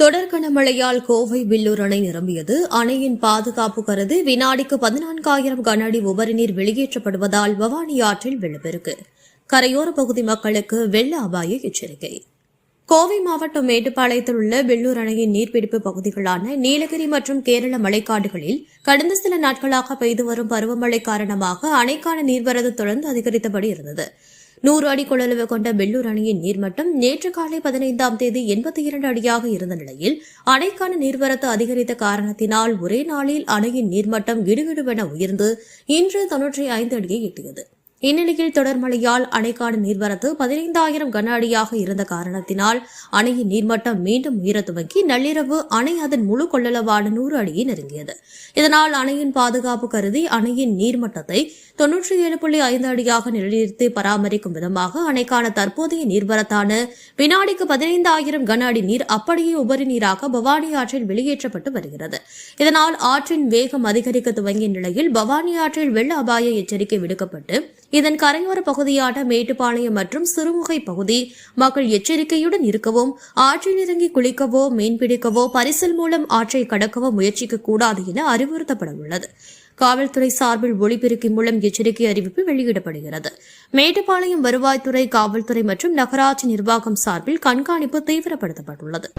தொடர் கனமழையால் கோவை வில்லூர் அணை நிரம்பியது. அணையின் பாதுகாப்பு கருதி வினாடிக்கு பதினான்காயிரம் கன அடி உபரி நீர் வெளியேற்றப்படுவதால் பவானி ஆற்றில் வெள்ளப்பெருக்கு கரையோர பகுதி மக்களுக்கு வெள்ள அபாய எச்சரிக்கை. கோவை மாவட்டம் மேட்டுப்பாளையத்தில் உள்ள வெள்ளூர் அணையின் நீர்பிடிப்பு பகுதிகளான நீலகிரி மற்றும் கேரள மலைக்காடுகளில் கடந்த சில நாட்களாக பெய்து வரும் பருவமழை காரணமாக அணைக்கான நீர்வரத்து தொடர்ந்து அதிகரித்தபடி இருந்தது. நூறு அடி கொள்ளளவு கொண்ட வெள்ளூர் அணையின் நீர்மட்டம் நேற்று காலை பதினைந்தாம் தேதி எண்பத்தி இரண்டு அடியாக இருந்த நிலையில் அணைக்கான நீர்வரத்து அதிகரித்த காரணத்தினால் ஒரே நாளில் அணையின் நீர்மட்டம் கிடுகிடுவென உயர்ந்து இன்று தொன்னூற்றி ஐந்து அடியை எட்டியது. இந்நிலையில் தொடர் மழையால் அணைக்கான நீர்வரத்து பதினைந்தாயிரம் கன அடியாக இருந்த காரணத்தினால் அணையின் நீர்மட்டம் மீண்டும் உயர துவங்கி நள்ளிரவு அணை அதன் முழு கொள்ளளவான நூறு அடியை நெருங்கியது. இதனால் அணையின் பாதுகாப்பு கருதி அணையின் நீர்மட்டத்தை தொன்னூற்றி ஏழு புள்ளி ஐந்து அடியாக நிலைநிறுத்தி பராமரிக்கும் விதமாக அணைக்கான தற்போதைய நீர்வரத்தான வினாடிக்கு பதினைந்தாயிரம் கன அடி நீர் அப்படியே உபரி நீராக பவானி ஆற்றில் வெளியேற்றப்பட்டு வருகிறது. இதனால் ஆற்றின் வேகம் அதிகரிக்க துவங்கிய நிலையில் பவானி ஆற்றில் வெள்ள அபாய எச்சரிக்கை விடுக்கப்பட்டு இதன் கரையோர பகுதியான மேட்டுப்பாளையம் மற்றும் சிறுமுகை பகுதி மக்கள் எச்சரிக்கையுடன் இருக்கவும் ஆற்றில் இறங்கி குளிக்கவோ மீன்பிடிக்கவோ பரிசல் மூலம் ஆற்றை கடக்கவோ முயற்சிக்க கூடாது என அறிவுறுத்தப்பட உள்ளது காவல்துறை சார்பில் ஒளிபெருக்கி மூலம் எச்சரிக்கை அறிவிப்பு வெளியிடப்படுகிறது. மேட்டுப்பாளையம் வருவாய்த்துறை காவல்துறை மற்றும் நகராட்சி நிர்வாகம் சார்பில் கண்காணிப்பு தீவிரப்படுத்தப்பட்டுள்ளது.